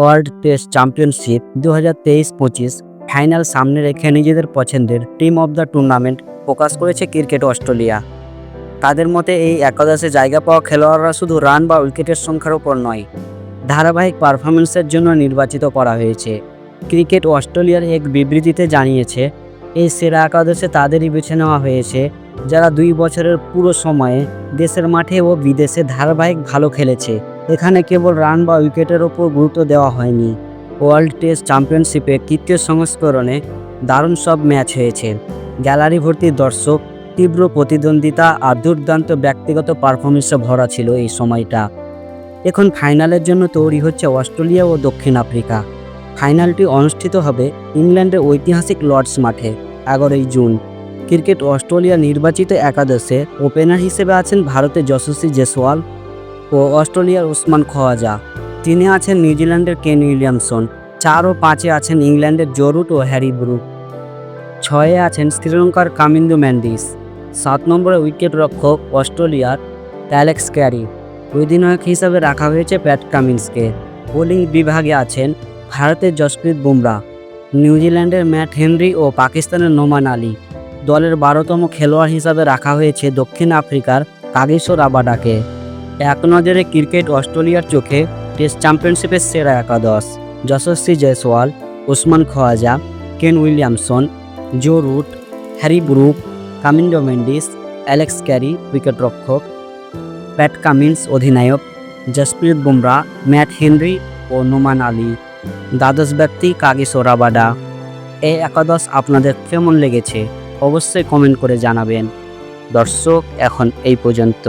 World test championship দু হাজার তেইশ পঁচিশ ফাইনাল সামনে রেখে নিজেদের পছন্দের টিম অব দ্য টুর্নামেন্ট প্রকাশ করেছে ক্রিকেট অস্ট্রেলিয়া। তাদের মতে এই একাদশে জায়গা পাওয়া খেলোয়াড়রা শুধু রান বা উইকেটের সংখ্যার ওপর নয়, ধারাবাহিক পারফরমেন্সের জন্য নির্বাচিত করা হয়েছে। ক্রিকেট অস্ট্রেলিয়ার এক বিবৃতিতে জানিয়েছে, এই সেরা একাদশে তাদেরই বেছে নেওয়া হয়েছে, যারা দুই বছরের পুরো সময়ে দেশের মাঠে ও বিদেশে ধারাবাহিক ভালো খেলেছে। এখানে কেবল রান বা উইকেটের ওপর গুরুত্ব দেওয়া হয়নি। ওয়ার্ল্ড টেস্ট চ্যাম্পিয়নশিপে তৃতীয় সংস্করণে দারুণ সব ম্যাচ হয়েছে। গ্যালারি ভর্তি দর্শক, তীব্র প্রতিদ্বন্দ্বিতা আর দুর্দান্ত ব্যক্তিগত পারফরমেন্সে ভরা ছিল এই সময়টা। এখন ফাইনালের জন্য তৈরি হচ্ছে অস্ট্রেলিয়া ও দক্ষিণ আফ্রিকা। ফাইনালটি অনুষ্ঠিত হবে ইংল্যান্ডের ঐতিহাসিক লর্ডস মাঠে, এগারোই জুন। ক্রিকেট অস্ট্রেলিয়া নির্বাচিত একাদশে ওপেনার হিসেবে আছেন ভারতের যশস্বী জেসওয়াল ও অস্ট্রেলিয়ার ওসমান খোয়াজা তিনি আছেন নিউজিল্যান্ডের কেন উইলিয়ামসন। চার ও পাঁচে আছেন ইংল্যান্ডের জরুট ও হ্যারি ব্রুক। ছয়ে আছেন শ্রীলঙ্কার কামিন্দু ম্যান্ডিস। সাত নম্বরে উইকেট রক্ষক অস্ট্রেলিয়ার অ্যালেক্স ক্যারি। অধিনায়ক হিসাবে রাখা হয়েছে প্যাট কামিন্সকে। বোলিং বিভাগে আছেন ভারতের জসপ্রীত বুমরা। নিউজিল্যান্ডের ম্যাট হেনরি ও পাকিস্তানের নোমান আলী। দলের বারোতম খেলোয়াড় হিসাবে রাখা হয়েছে দক্ষিণ আফ্রিকার কাগিসো রাবাডাকে এক নজরে ক্রিকেট অস্ট্রেলিয়ার চোখে টেস্ট চ্যাম্পিয়নশিপের সেরা একাদশ, যশস্বী Jaiswal, Usman Khawaja Kane Williamson, Joe Root, Harry Brook, Kamindu Mendis, Alex Carey, উইকেটরক্ষক, Pat Cummins অধিনায়ক, জসপ্রীত বুমরা, ম্যাট হেনরি ও নোমান আলী। দ্বাদশ ব্যক্তি কাগিসো রাবাডা এই একাদশ আপনাদের কেমন লেগেছে? অবশ্যই কমেন্ট করে জানাবেন। দর্শক, এখন এই পর্যন্ত।